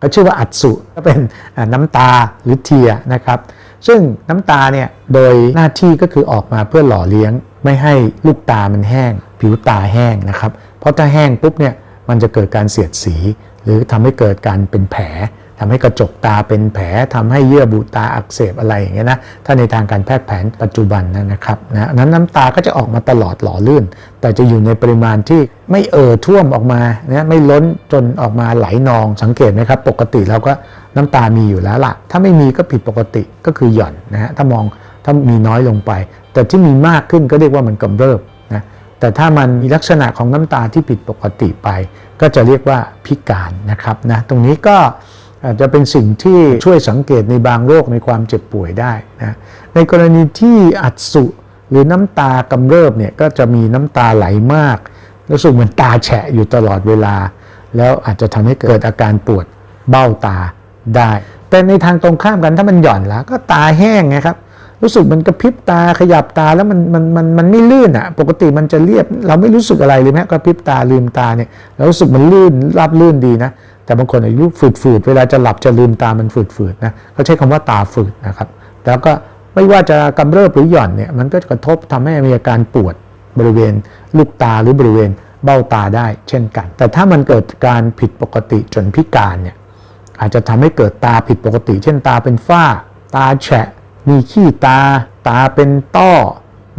ก็ชื่อว่าอัดสุก็เป็นน้ำตาหรือเทียนะครับ ซึ่งน้ำตาเนี่ยโดยหน้าที่ก็คือออกมาเพื่อหล่อเลี้ยง ไม่ให้ลูกตามันแห้ง ผิวตาแห้งนะครับ เพราะถ้าแห้งปุ๊บเนี่ยมันจะเกิดการเสียดสี หรือทำให้เกิดการเป็นแผล ทำให้กระจกตาเป็นแผลทำให้เยื่อบุตาอักเสบอะไรอย่างเงี้ยนะถ้าในทางการแพทย์แผนปัจจุบันนะนะครับนะนั้นน้ำตาก็จะออกมาตลอดหล่อลื่น แต่จะอยู่ในปริมาณที่ไม่เอ่อท่วมออกมานะไม่ล้นจนออกมาไหลนองสังเกตไหมครับ ปกติเราก็น้ำตามีอยู่แล้วล่ะ ถ้าไม่มีก็ผิดปกติก็คือหย่อนนะฮะถ้ามองถ้ามีน้อยลงไป แต่ที่มีมากขึ้นก็เรียกว่ามันกำเริบนะแต่ถ้ามันมีลักษณะของน้ำตาที่ผิดปกติไป ก็จะเรียกว่าพิการนะครับนะตรงนี้ก็ อาจจะเป็นสิ่งที่ช่วยสังเกตในบางโรคในความเจ็บป่วยได้นะในกรณีที่อัดสุหรือน้ำตากำเริบเนี่ยก็จะมีน้ำตาไหลมากรู้สึกเหมือนตาแฉะอยู่ตลอดเวลา แล้วอาจจะทำให้เกิดอาการปวดเบ้าตาได้ แต่ในทางตรงข้ามกันถ้ามันหย่อนแล้วก็ตาแห้งไงครับรู้สึกมันกระพริบตาขยับตาแล้วมันมันมันมันไม่ลื่นอะ ปกติมันจะเรียบ เราไม่รู้สึกอะไรเลยแม้กระพริบตาลืมตาเนี่ยเรารู้สึกมันลื่นรับลื่นดีนะ แต่บางคนอายุฝืดๆเวลาจะหลับจะลืมตามันฝืดๆนะเขาใช้คำว่าตาฝืดนะครับ แล้วก็ไม่ว่าจะกำเริบหรือหย่อนเนี่ยมันก็จะกระทบทำให้มีอาการปวดบริเวณ ลูกตาหรือบริเวณเบ้าตาได้เช่นกัน แต่ถ้ามันเกิดการผิดปกติจนพิการเนี่ยอาจจะทำให้เกิดตาผิดปกติ เช่นตาเป็นฝ้า ตาแฉะ มีขี้ตา ตาเป็นต้อ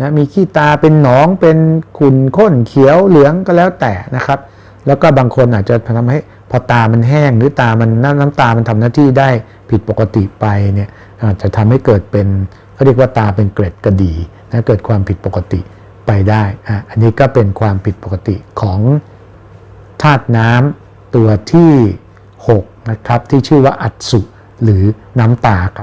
นะมีขี้ตาเป็นหนองเป็นขุ่นข้นเขียวเหลืองก็แล้วแต่นะครับ แล้วก็บางคนอาจจะทำให้พอตามันแห้งหรือตามันน้ำน้ำตามันทำหน้าที่ได้ผิดปกติไปเนี่ยอาจจะทำให้เกิดเป็นเขาเรียกว่าตาเป็นเกร็ดกระดีนะเกิดความผิดปกติไปได้อะอันนี้ก็เป็นความผิดปกติของธาตุน้ำตัวที่6นะครับที่ชื่อว่าอัดสุหรือน้ำตาครับ